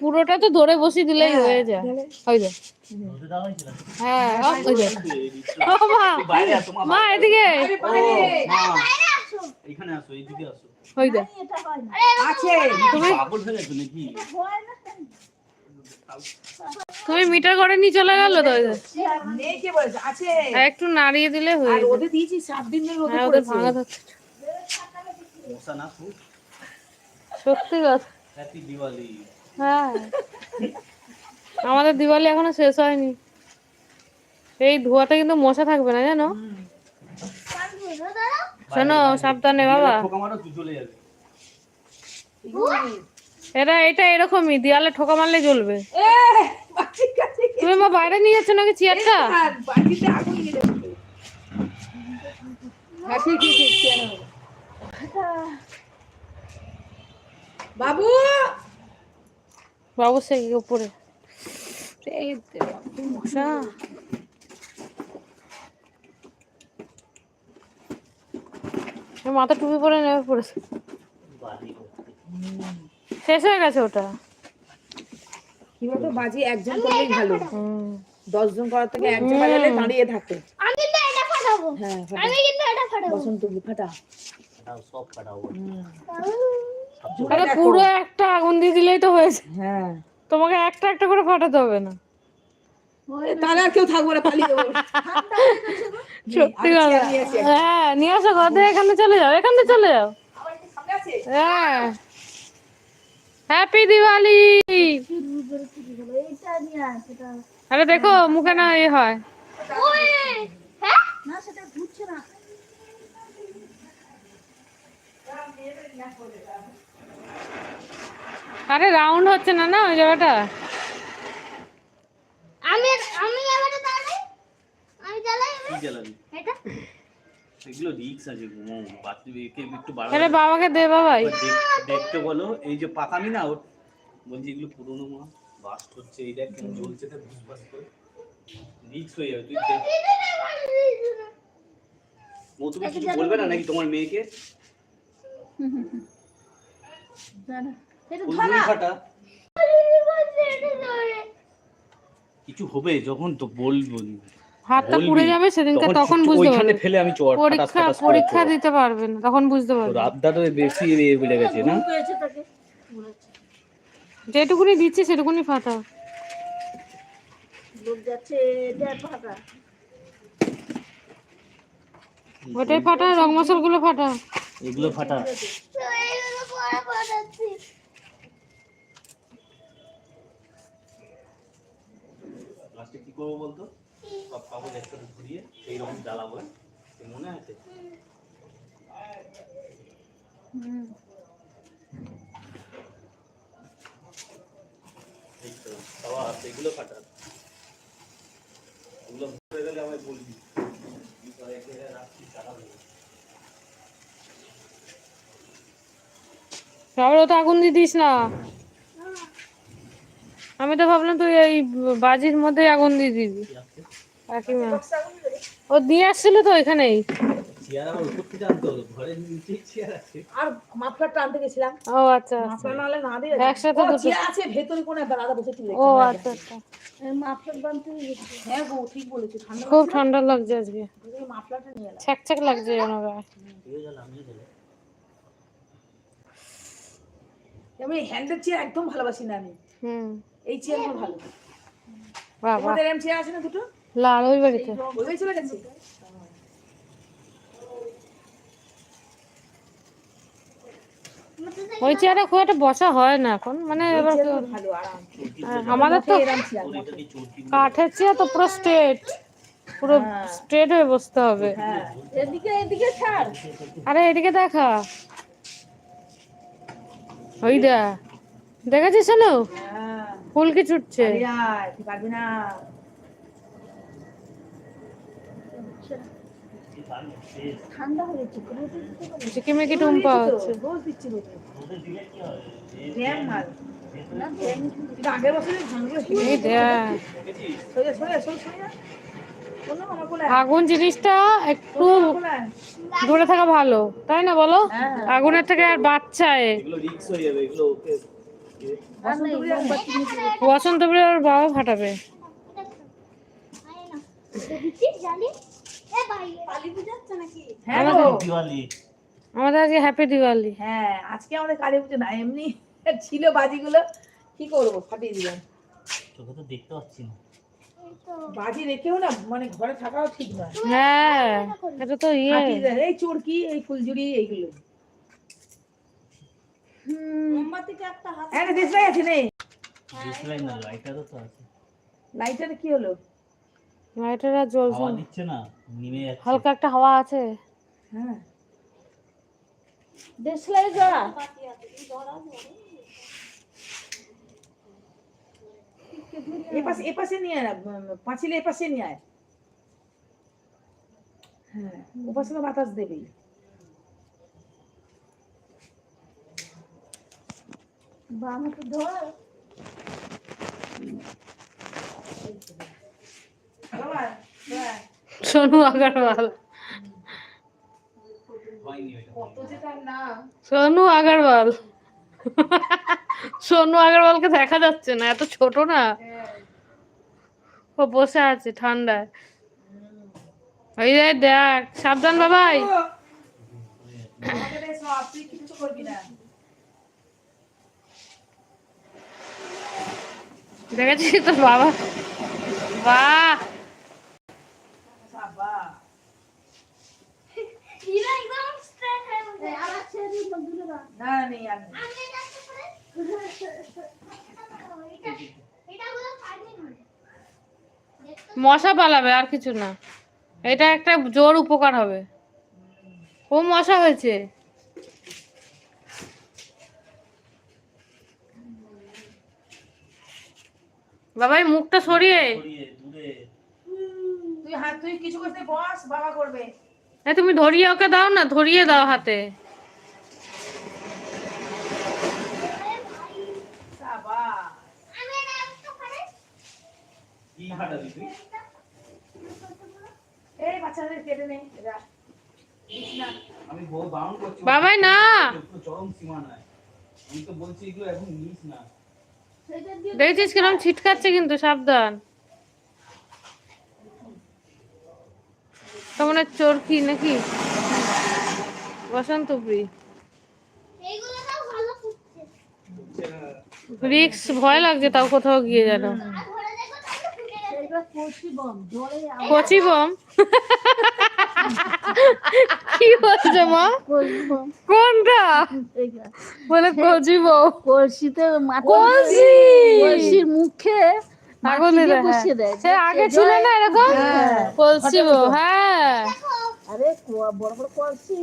পুরোটা তো ধরে বসিয়ে দিলেই হ্যাঁ, হয়ে যায়? ওই যে? হ্যাঁ ওই যে। মা এদিকে। আরে ও, বাইরে। মা, এখানে আসো এইদিকে আসো। ওই যে। আছে। তুমি পাগল হয়ে গেছো নাকি? তুমি মিটার করে নিয়ে চলে গেল তো? ওই যে। নেই কে বলেছে? আছে। আর একটু নাড়িয়ে দিলে হয়ে ওদের দিয়েছি সাত দিন ধরে রোদে হ্যাঁ ওদের ভাঙা থাকছে। সত্যি কথা। হ্যাপি দিওয়ালি হ্যাঁ। আমাদের দিওয়ালি এখনও শেষ হয়নি। এই ধোয়াতে কিন্তু মশা থাকবে না জানো। শোনো সাবধানে বাবা। ঠোকা মারো তুই চলে যাবে। এরা এটা এরকমই দেয়ালে ঠোকা মারলে জ্বলবে। গিয়ে- তুমি মা বাইরে নিয়ে যাচ্ছ নাকি চেয়ারটা? আর বাটিতে আগুন লেগে যাবে। হ্যাঁ। বাবু! বাবু সে উপরে। মশা। মাথা টুপি পরে নেমে পড়েছে। শেষ হয়ে গেছে ওটা। কি বলতো বাজি একজন করলেই ভালো। হুম। দশজন করার থেকে একজন বাজালে দাঁড়িয়ে থাকে। আমি কিন্তু এটা ফাটাবো। হ্যাঁ আমি কিন্তু এটা ফাটাবো। বসন্ত ফাটা ফাটাও, সব ফাটাও। হুম। আরে পুরো একটা আগুন দিয়ে দিলেই তো হয়েছে। হ্যাঁ। তোমাকে একটা একটা করে ফাটাতে হবে না। তাহলে আর কেউ থাকব না পালিয়ে সত্যি কথা। নিয়ে আসি। হ্যাঁ নিয়ে আসো কথা এখানে চলে যাও এখানে চলে যাও। সামনে হ্যাঁ হ্যাপি দিওয়ালি এটা নিয়ে আয় সেটা আরে দেখো মুখে না এ হয়। হ্যাঁ? না সেটা ঘুরছে না। আরে রাউন্ড হচ্ছে না না ওই জায়গাটা? আমি আমি এবারে দাঁড়াই আমি জ্বালাই কি জ্বালাবি? এটা? এগুলো রিক্স আছে ঘুমো বাথরুমে একে একটু বাড়াবো। আরে বাবাকে দে বাবাই। দেখতে বলো এই যে পাকামি না ওর বলছি এগুলো পুরোনো মা বাস্ট হচ্ছে এই দেখ কেমন জ্বলছে তো বুঝবাস করে। রিক্স হয়ে যাবে তুই দেখ। ও তুমি কিছু বলবে না নাকি তোমার মেয়েকে দাঁড়া এটা ফুলগুলি ফাটা এটা ধরে কিছু হবে যখন তো বলব। হাতটা পুড়ে যাবে সেদিনকে তখন বুঝতে ওইখানে পারবে। ফেলে আমি ফাটাস পরীক্ষা পরীক্ষা দিতে পারবে না তখন বুঝতে তোর পারবে। আবদারও বেশি এ বেড়ে গেছে না? যেটুকুনি দিচ্ছি সেটুকুনি ফাটাও লোক যাচ্ছে এটা ফাটা। ওটাই ফাটা রং মশালগুলো ফাটা। এগুলো ফাটা এইগুলো পরে ফাটাচ্ছি লাস্টে কি করব বলতো? সব কাগজ একসাথে ঘুরিয়ে সেই রকম জ্বালাবো হ্যাঁ? মনে আছে? আগুন দিয়ে দিস না। আমি তো ভাবলাম তুই এই বাজির মধ্যে আগুন দিয়ে দিবি। কাকিমা। ও দিয়ে আসছিল তো গেছিলাম। ও আচ্ছা আচ্ছা। নাহলে না একসাথে ও, আছে ভেতরে কোনে দাদা ও আচ্ছা আচ্ছা। হ্যাঁ ঠিক বলেছ খুব ঠান্ডা লাগছে আজকে। ছ্যাক ছ্যাক লাগছে আমি হ্যান্ডেল চেয়ার একদম ভালোবাসি না আমি। হুম। এই ভালো। বাহ এম চেয়ার আছে না দুটো? লাল ওই বাড়িতে। ওই চলে গেছে? ওই চেয়ারে খুব একটা বসা হয় না এখন মানে এবার হ্যাঁ, আমাদের তো কাঠের চেয়ার তো পুরো স্ট্রেট পুরো স্ট্রেট হয়ে বসতে হবে। হ্যাঁ আরে এদিকে দেখা। ওই দা দেখেছিস শোনো? হ্যাঁ। ফুলকি ছুটছে? আরে পারবি না। টুম্পা হচ্ছে? হয় আগুন জিনিসটা একটু দূরে থাকা ভালো তাই না বলো? হ্যাঁ। আগুনের থেকে আর বাচ্চায় বসন্ত ওর বাবা ফাটাবে। হ্যাঁ আমাদের- গো। দিওয়ালি। আমাদের আজকে হ্যাপি দিওয়ালি। হ্যাঁ আজকে আমাদের কালী পুজো না এমনি ছিল বাজিগুলো কি করব ফাটিয়ে দিলাম। তোকে তো দেখতে পাচ্ছি না। বাজি রেখেও না মানে ঘরে থাকাও ঠিক নয়। হ্যাঁ এটা তো ইয়ে। এই চোরকি এই ফুলঝুরি এইগুলো। হ্যাঁ দেশলাই আছে নে দেখলাই না লাইটারও তো আছে। লাইটার কি হলো? লাইটার আর জ্বলছে। হাওয়া না। দিচ্ছে না নিমে যাচ্ছে। হালকা একটা হাওয়া আছে। হ্যাঁ। দেশলাই জড়া। এ পাশে নিয়ে আয় না উম, পাঁচিলে এ পাশে নিয়ে আয়। হ্যাঁ তো বাতাস দেবেই। ধর। সোনু আগারওয়াল। সোনু আগারওয়াল। সোনু আগারওয়ালকে দেখা যাচ্ছে না এত ছোট না। ও বসে আছে ঠান্ডায়। ওই দেখ সাবধান বাবাই। কিছু করবি না। দেখেছিস তোর বাবা। বাহ। মশা পালাবে আর কিছু না। এটা একটা জোর উপকার হবে। ও মশা হয়েছে। বাবাই মুখটা সরিয়ে। সরিয়ে দূরে তুই হাত তুই কিছু করতে বস বাবা করবে। এ তুমি ধরিয়ে ওকে দাও না ধরিয়ে দাও হাতে। বাবাই না। আমি তো বলছি এগুলো এখন নিস না। দেখেছিস কিরম ছিটকাচ্ছে কিন্তু সাবধান। কেমন চোরকি নাকি? বসন্ত এইগুলো তাও রিক্স ভয় লাগছে তাও কোথাও গিয়ে যেন। কচি বম? কি মা? কোনটা? বলে বম কলসিতে কলসি! কলসির মুখে দেয় সে আগে ছিল না এরকম? কলসি হ্যাঁ। আরে বড় বড় কলসি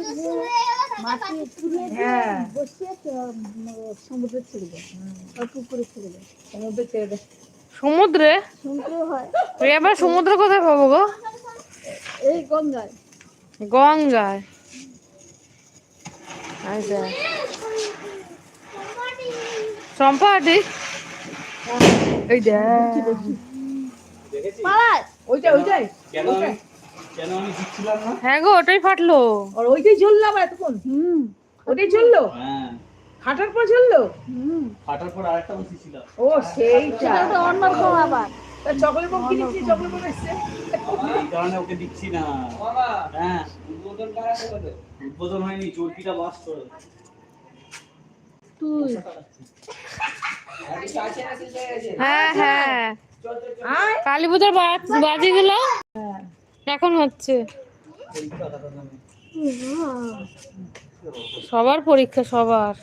মাটি তুলে হ্যাঁ। বসিয়ে মানে সমুদ্রে ছেড়ে দেয়। পুকুরে ছেড়ে দেয়। সমুদ্রে ছেড়ে দে সমুদ্রে? সমুদ্রে হয়। সমুদ্র কোথায় পাবো গো? এই গঙ্গায়। গঙ্গায় আচ্ছা। ওইটাই। দিচ্ছিলাম না? হ্যাঁ গো ওটাই ফাটলো। আর ওইটাই জ্বললো আবার এতক্ষণ? হুম। ওইটাই জ্বললো? হ্যাঁ। হাঁটার পর জ্বললো? হুম। ফাটার পর আরেকটা ও সেইটা। সেটা তো অন্যরকম আবার। চকলেট বম কিনেছি চকলেট বম এসছে? এই কারণে ওকে দিচ্ছি না। হ্যাঁ। উদ্বোধন হয়নি চর্কিটা বাস করে তুই। হ্যাঁ হ্যাঁ। কালী পুজোর বাজি এখন হচ্ছে। সবার পরীক্ষা সবার।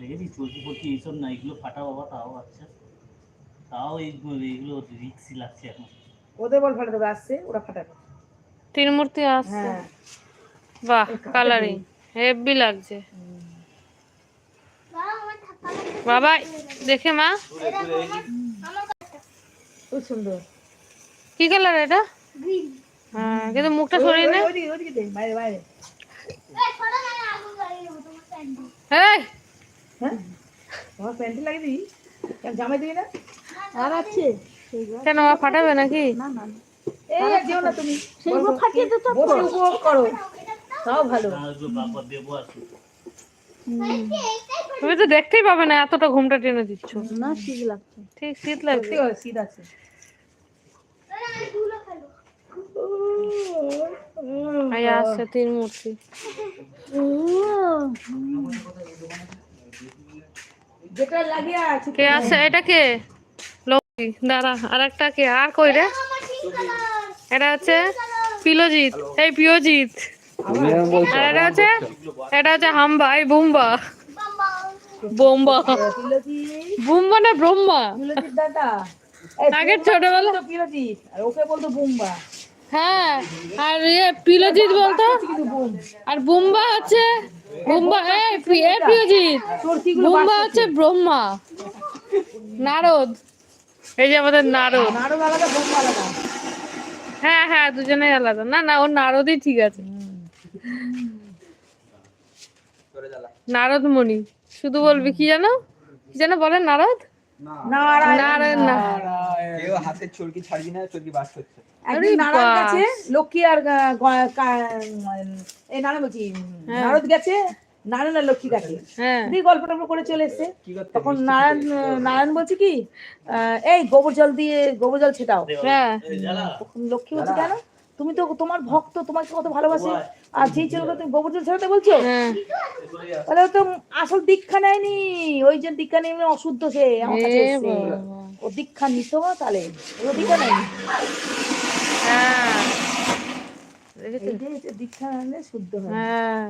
দেখেছি ফর্কি এইসব না এগুলো ফাটা বাবা তাও আচ্ছা। তাও এইগুলো এইগুলো রিক্সি লাগছে এখন। ওদের বল আসছে ওরা ফাটাবে। তিন মূর্তি আসছে হ্যাঁ। বাহ কালারিং হেভি লাগছে। বাবা দেখে মা। খুব সুন্দর। কি কালার এটা? হ্যাঁ কিন্তু মুখটা সরিয়ে নে। বাইরে বাইরে। হ্যাঁ? তোমার প্যান্টে লাগিয়ে কেন জামাই দিবি না? আর আছে? কেন ফাটাবে নাকি? না না না। এই আর যেও না তুমি ফাটিয়ে তো উপভোগ করো। ভালো। কি। তুমি দেখতেই পাবে না এতটা ঘুমটা টেনে দিচ্ছ। না শীত লাগছে। ঠিক শীত লাগছে। শীত আছে। এই আসছে তিন মূর্তি যেটা আছে? এটা কে? দাঁড়া আর একটা কে? আর কই রে? এটা হচ্ছে পিলজিৎ। এই পিয়জিৎ। আর এটা হচ্ছে এটা হচ্ছে হাম্বা, এই বুম্বা। বোম্বা। বুম্বা না ব্রহ্মা? আগের ছোটবেলা ওকে বলতো বুম্বা হ্যাঁ আর ইয়ে পিলজিৎ বলতো? আর বুম্বা হচ্ছে বুম্বা এই পিয়জিৎ। বুম্বা হচ্ছে ব্রহ্মা। নারদ। এই যে আমাদের নারদ নাড়ু আলাদা বুম্বা আলাদা। হ্যাঁ হ্যাঁ দুজনেই আলাদা। না না ওর নারদই ঠিক আছে। নারদ মণি শুধু বলবি কি জানো? কি যেন বলে নারদ? নারায়ণ। নারায়ণ কেউ হাতের চরকি ছাড়বি না চরকি বাস করছে। একদিন নারায়ণ গেছে লক্ষ্মী আর এই নারায়ণ বলছি হ্যাঁ। নারদ গেছে নারায়ণ আর লক্ষ্মী গেছে হ্যাঁ। দিয়ে গল্প টল্প করে চলে এসছে। তখন নারায়ণ নারায়ণ বলছে কি এই গোবর জল দিয়ে গোবর জল ছেটাও। হ্যাঁ। তখন লক্ষ্মী বলছে কেন? তুমি তো তোমার ভক্ত তোমাকে কত ভালোবাসে। আর যেই তুমি গোবর জল ছেটাতে বলছো হ্যাঁ। তাহলে তো আসল দীক্ষা নেয়নি। ওই যে দীক্ষা নিয়ে এমনি অশুদ্ধ সে আমার কাছে। ও দীক্ষা নিত তাহলে ও দীক্ষা নেয়নি। হ্যাঁ। দীক্ষা নিলে শুদ্ধ হয়। হ্যাঁ।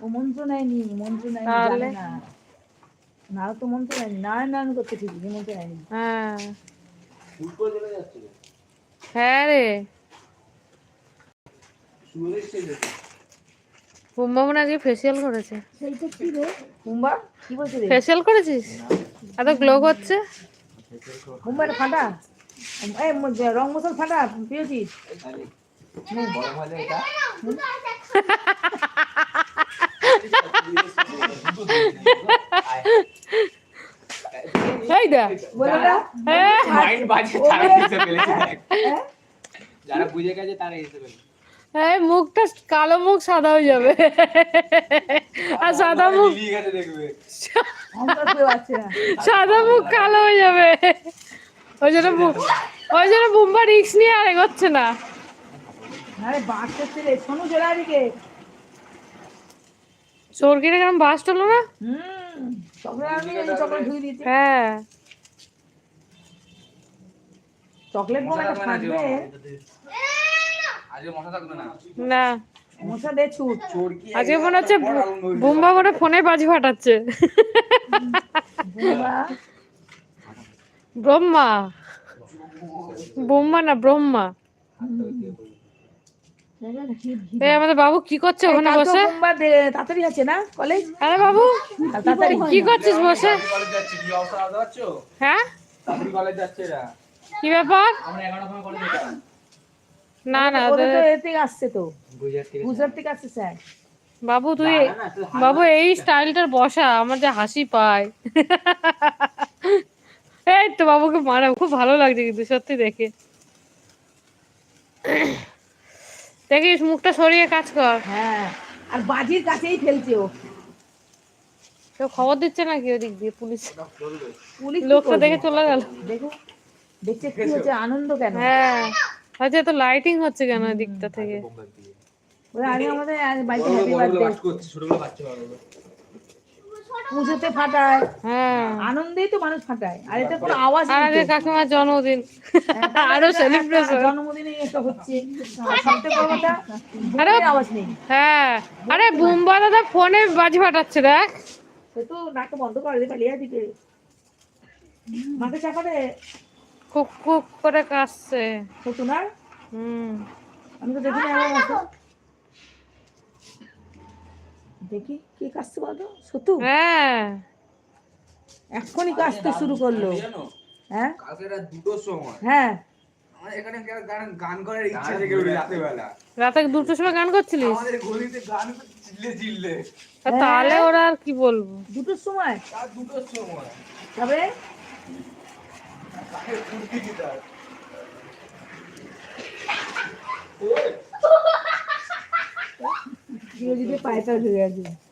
ও মন্ত্র নেয়নি মন্ত্র নেয়নি জানে না। তো মন্ত্র নেয়নি নারায়ণ নারায়ণ করতে ঠিক মন্ত্র নেয়নি হ্যাঁ। হ্যাঁ রে। বুম্বা মনে আজকে ফেসিয়াল করেছে। সেইটা কি রে? কুম্বা কি বলছে ফেসিয়াল করেছিস? এত গ্লো করছে? ফাটা? এই রং মশাল ফাটা পেয়েছিস? বড় হলে এটা। হ্যাঁ। মাইন্ড বাজে তারা এসে ফেলেছে হ্যাঁ? যারা বুঝে গেছে তারা এসে ফেলেছে এই মুখটা কালো মুখ সাদা হয়ে যাবে। আর সাদা মুখ সাদা মুখ কালো হয়ে যাবে। ওই জন্য ওই জন্য বুম্বা রিক্স নিয়ে আর এগোচ্ছে না। চলে চোরকিটা কেমন বাস টলো না? হ্যাঁ। চকলেট থাকবে আজকে মশা থাকবে না? না। মশা দে ছুট। আজকে মনে হচ্ছে বুম্বা করে ফোনে বাজি ফাটাচ্ছে। ব্রহ্মা। ব্রহ্মা না ব্রহ্মা। আমাদের বাবু কি করছে ওখানে বসে? তাড়াতাড়ি আছে না কলেজ? আরে বাবু তাড়াতাড়ি। কি করছিস বসে? হ্যাঁ? কলেজ যাচ্ছে এরা। কি ব্যাপার? না না তো আসছে তো। গুজরাট থেকে আসছে। স্যার। বাবু তুই বাবু এই স্টাইলটার বসা আমার যে হাসি পায়। এই তো বাবুকে মারা খুব ভালো লাগছে কিন্তু সত্যি দেখে। দেখিস মুখটা সরিয়ে কাজ কর। হ্যাঁ আর বাজির কাছেই ফেলছে ও। কেউ খবর দিচ্ছে নাকি ওদিক দিয়ে পুলিশ? পুলিশ লোকটা দেখে চলে গেল। দেখো। দেখছে কি হচ্ছে আনন্দ কেন? হ্যাঁ আচ্ছা তো লাইটিং হচ্ছে কেন দিকটা থেকে? ওরা আগে আমাদের বাড়িতে হ্যাপি বার্থডে ছোটগুলো বাচ্চা পুজোতে ফাটায়। হ্যাঁ। আনন্দেই তো মানুষ ফাটায়। আর এটা কোনো আওয়াজ আর তো। কাকিমার জন্মদিন। আরও সেলিব্রেশন জন্মদিনে একটা হচ্ছে। আর সবথেকে বড় কথা আরে আওয়াজ নেই। হ্যাঁ। আরে বুম্বা দাদা ফোনে বাজি ফাটাচ্ছে দেখ। সে তো নাকটা বন্ধ করে দে পালিয়ে দিকে মাকে চাপারে করে হুম। আমি তো দেখি না আমার দেখি কি কাশছে বলতো? সতু হ্যাঁ। এক্ষুনি কাশতে শুরু করল। হ্যাঁ? দুটোর সময়। হ্যাঁ। আমাদের এখানে কেউ গান গান করার ইচ্ছা জেগে উঠে রাতের বেলা রাতে দুটোর সময় গান করছিলিস? আমাদের গলিতে গান করতে চিল্লে চিল্লে। তা তাহলে ওরা আর কি বলব? দুটোর সময়? দুটোর সময়। তবে পায়টা ঢুকে গেছে